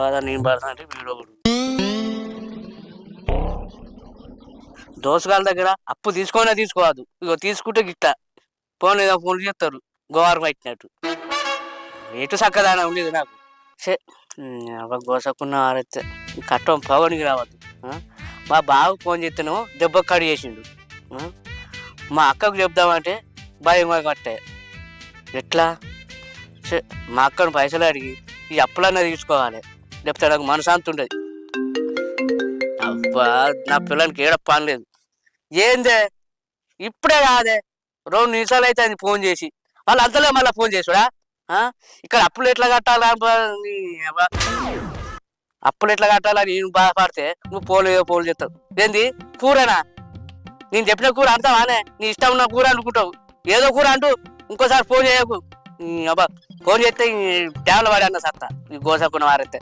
బాధ నేను పడతాను అంటే వీడు ఒకడు. దోసగాళ్ళ దగ్గర అప్పు తీసుకొని తీసుకోవద్దు. ఇగో తీసుకుంటే గిట్ట. ఫోన్ ఏదో ఫోన్ చేస్తారు. గోవారం పట్టినట్టు ఎటు చక్కదాన ఉండేది నాకు. సే గోసకున్న ఆరైతే కట్టం పవన్కి రావద్దు. మా బావ ఫోన్ చేస్తాను దెబ్బ కడి చేసిండు. మా అక్కకు చెప్దామంటే భయం కట్టే ఎట్లా? సే మా అక్కను పైసలు అడిగి ఈ అప్పులన్నా తీసుకోవాలి. లేకపోతే నాకు మనశాంతి ఉండదు. అబ్బా నా పిల్లలకి ఏడ పని లేదు. ఏందే? ఇప్పుడే కాదే రెండు నిమిషాలు అయితే ఆయన ఫోన్ చేసి. వాళ్ళు అంతలే మళ్ళీ ఫోన్ చేసుడా ఆ? ఇక్కడ అప్పులు ఎట్లా కట్టాలా అబ్బా, అప్పులు ఎట్లా కట్టాలా నేను బాధపడితే నువ్వు పోలే పోలు చెప్తావు. ఏంది? కూరనా? నేను చెప్పిన కూర అంటావానే నీ ఇష్టం ఉన్న కూర అనుకుంటావు. ఏదో కూర అంటూ ఇంకోసారి ఫోన్ చేయకు. అబ్బా ఫోన్ చేస్తే ట్యాబ్లో పడే అన్న సత్తా. ఈ గోసకున్న వారైతే